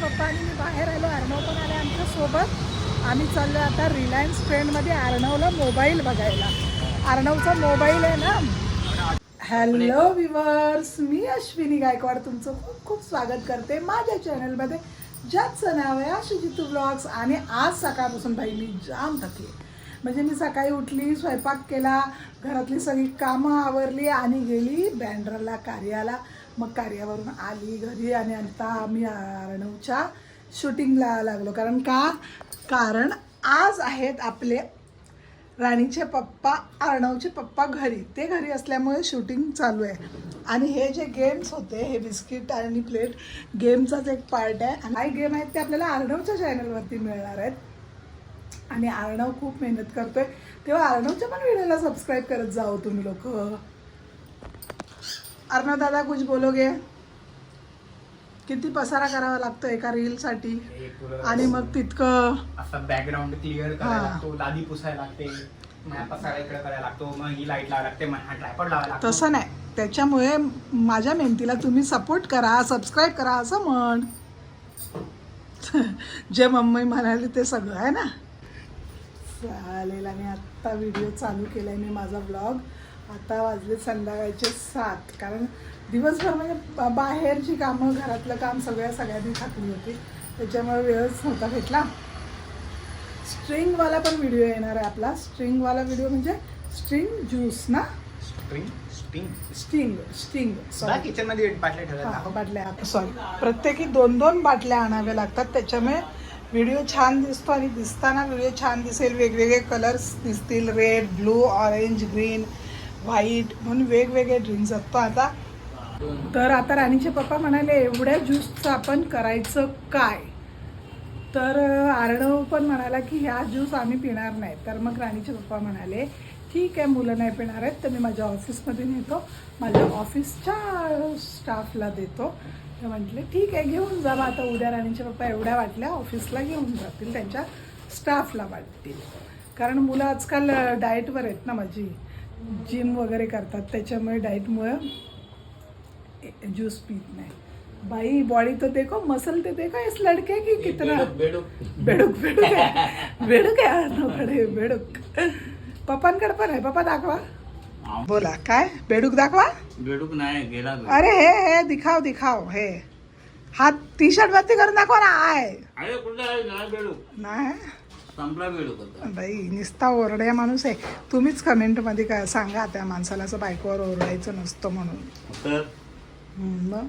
पप्पा आणि मी बाहेर आलो. अर्णव पण आले आमच्यासोबत. आम्ही चाललो आता रिलायन्स ट्रेंडमध्ये अर्णवला मोबाईल बघायला. अर्णवचा मोबाईल आहे ना? हॅलो विवर्स मी अश्विनी गायकवाड. तुमचं खूप खूप स्वागत करते माझ्या चॅनलमध्ये ज्याचं नाव आहे आशुजितू ब्लॉग्स आणि आज सकाळपासून भाई मी जाम थकली. म्हणजे मी सकाळी उठली स्वयंपाक केला घरातली सगळी कामं आवरली आणि गेली बँड्राला कार्याला. मग कार्यावरून आली घरी आणि आता आम्ही अर्णवच्या शूटिंगला लागलो. कारण का? कारण आज आहेत आपले राणीचे पप्पा अर्णवचे पप्पा घरी. ते घरी असल्यामुळे शूटिंग चालू आहे. आणि हे जे गेम्स होते हे बिस्किट आणि प्लेट गेमचाच एक पार्ट आहे. आणि काही गेम आहेत ते आपल्याला अर्णवच्या चॅनलवरती मिळणार आहेत. आणि अर्णव खूप मेहनत करतोय. तेव्हा अर्णवच्या पण व्हिडिओला सबस्क्राईब करत जाओ तुम्ही लोक. अर्णव दादा कुछ बोलोगे? किती पसारा करावा लागतो एका रीलसाठी? हे पुरं आणि मग तितकं? असं बॅकग्राऊंड क्लिअर. करायला लागतो लादी पुसायला लागते मग पसारा इकडे करायला लागतो मग ही लाइट लावायला लागते मग हा ट्रायपॉड लावायला लागतो. तसं नाही. त्याच्यामुळे माझ्या मेहनतीला तुम्ही सपोर्ट करा सबस्क्राईब करा असं म्हण. जे मम्मी म्हणाली ते सगळं आहे ना? चालेल आणि आत्ता व्हिडिओ चालू केला आहे मी माझा ब्लॉग आता वाजले संध्याकाळचे सात. कारण दिवसभर म्हणजे बाहेरची कामं घरातलं काम सगळ्या सगळ्यांनी थकली होती. त्याच्यामुळे वेळच नव्हता भेटला. स्ट्रिंगवाला पण व्हिडिओ येणार आहे आपला. स्ट्रिंगवाला व्हिडिओ म्हणजे स्ट्रिंग ज्यूस ना? String sting. Sting sting. Sorry बाटल्या ठेवल्या. बाटल्या. सॉरी प्रत्येकी दोन दोन बाटल्या आणाव्या लागतात. त्याच्यामुळे व्हिडिओ छान दिसतो आणि दिसताना व्हिडिओ छान दिसेल. वेगवेगळे कलर्स दिसतील red blue orange green white म्हणून वेगवेगळे ड्रिंक्स असतो आता. तर आता राणीचे पप्पा म्हणाले एवढ्या ज्यूसचं आपण करायचं काय? तर आर्णव पण म्हणाला की ह्या ज्यूस आम्ही पिणार नाही. तर मग राणीचे पप्पा म्हणाले ठीक आहे मुलं नाही पिणार आहेत तर मी माझ्या ऑफिसमध्ये नेतो माझ्या ऑफिसच्या स्टाफला देतो. तर म्हटले ठीक आहे घेऊन जा मग आता उद्या राणीचे पप्पा एवढ्या वाटल्या ऑफिसला घेऊन जातील त्यांच्या स्टाफला वाटतील. कारण मुलं आजकाल डाएटवर आहेत ना माझी. जिम वगैरे करतात त्याच्यामुळे डाएटमुळं जूस पीत नाही. भाई बॉडी तो देखो मसल ते देखो इस लड़के की कितना? बेडूक बेडूक. आहे. बेडूक आहे अर्णवकडे बेडूक. पप्पांकडे पण आहे. पप्पा दाखवा. बोला काय? बेडूक दाखवा. बेडूक नाही गेला. अरे हे हे दिखाव दिखाव हे. हा टी शर्ट वरती करून दाखवा ना आहे अरे कुठे नाही संपला होता बाई निस्ता ओरड्या माणूस आहे. तुम्हीच कमेंटमध्ये काय सांगा त्या माणसाला असं बायकोवर ओरडायचं नसतं म्हणून. तर? हम्म, मग?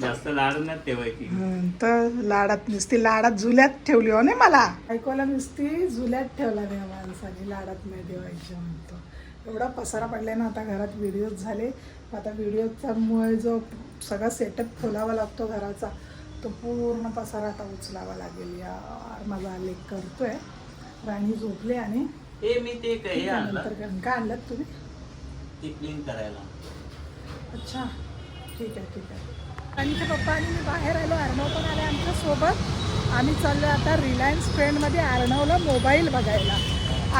जास्त लाड नाही ठेवायची. हं, तर लाडात नुसती लाडात झुल्यात ठेवली हो नाही मला. ऐकवायला नुसती झुल्यात ठेवला नाही माणसाने लाडात नाही ठेवायची म्हणतो. एवढा पसारा पडलाय ना आता घरात व्हिडिओज झाले. आता व्हिडिओचा मुळे जो सगळा सेटअप खोलावा लागतो घराचा. तो पूर्ण पसारा आता उचलावा लागेल. यार माझा लेख करतोय. राणी झोपले आणि हे मी ते काय आणलं. नंतर काय? आणलं तुम्ही? ते क्लीन करायला. अच्छा. ठीक आहे ठीक आहे. राणीचे पप्पा आणि मी बाहेर आलो. अर्णव पण आले आमच्यासोबत. आम्ही चाललो आता रिलायन्स ट्रेंडमध्ये अर्णवला मोबाईल बघायला.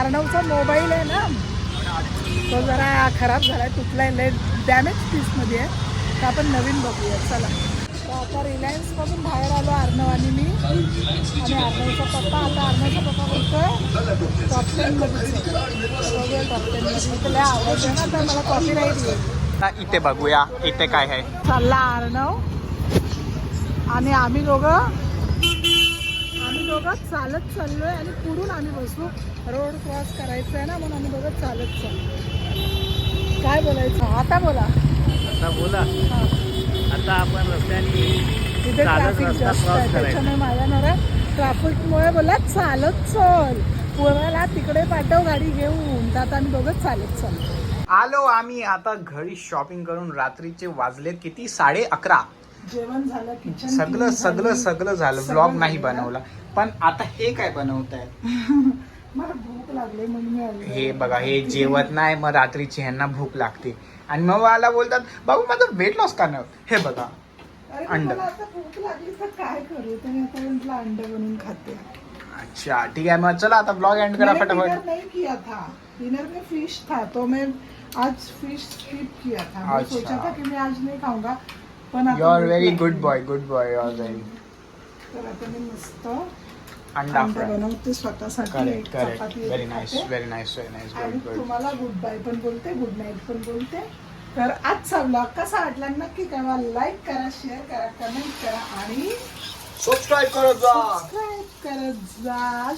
अर्णवचा मोबाईल आहे ना? तो जरा खराब झाला आहे तुटलाय लेट डॅमेज पीसमध्ये आहे. तर आपण नवीन बघूया. चला. तर आता रिलायन्समधून बाहेर आलो अर्णव आणि मी. आणि अर्णवचा पप्पा आता अर्णवचा पप्पा बोलतोय टॉप टेनमध्ये टॉप टेनमध्ये लय आहे ना तर मला येईल. आता इथे बघूया इथे काय आहे. चालला अर्णव आणि आम्ही दोघं आम्ही दोघं चालत चाललोय आणि पुढून आम्ही बसू. रोड क्रॉस करायचं आहे ना म्हणून आम्ही दोघं चालत चाललो काय बोलायचं? आता बोला. आता बोला. हा. आता आपण रस्त्याने तिथे चालत ट्रॅफिक रस्ता जास्त क्रॉस आहे करायचा. त्याच्यामुळे माझ्या नवरा ट्रॅफिकमुळे बोला चालत चल. पोराला तिकडे पाठव गाडी घेऊन. तर आता आम्ही चालत चाललो आलो आम्ही आता घरी शॉपिंग करून रात्रीचे वाजले किती? साडे अकरा. जेवण झालं किचन सगळं सगळं सगळं झालं. ब्लॉग नाही. बनवला. पण आता हे काय बनवत आहे मला भूक लागली म्हणून मी आले. हे बघा हे जेवत नाही मग रात्रीची ह्यांना भूक लागते आणि मग मला बोलतात बाबू माझं वेट लॉस करणार हे बघा अरे पण अंड. मला आता भूक लागली तर काय करू तर मी आता म्हटलं अंड बनवून खाते अच्छा ठीक आहे मग चला आता ब्लॉग एंड करा मैंने फटाफट डिनर नहीं किया था डिनर में फिश था तो मैं आज फिश स्किप किया था मैं अच्छा. सोचा था कि मैं आज नहीं खाऊंगा पण आता यू आर भूक व्हेरी लागली. Good boy good boy you are very तर आता मी मस्त अंडा बनवते स्वतःसाठी करेक्ट करेक्ट चपाती व्हेरी नाईस खाते. व्हेरी नाईस व्हेरी नाईस आणि गुड गुड तुम्हाला गुड बाय पण बोलते गुड नाईट पण बोलते. तर आजचा ब्लॉग कसा वाटला नक्की कळवा. लाईक करा शेअर करा कमेंट करा आणि सबस्क्राईब करत जा. सबस्क्राईब करत जा.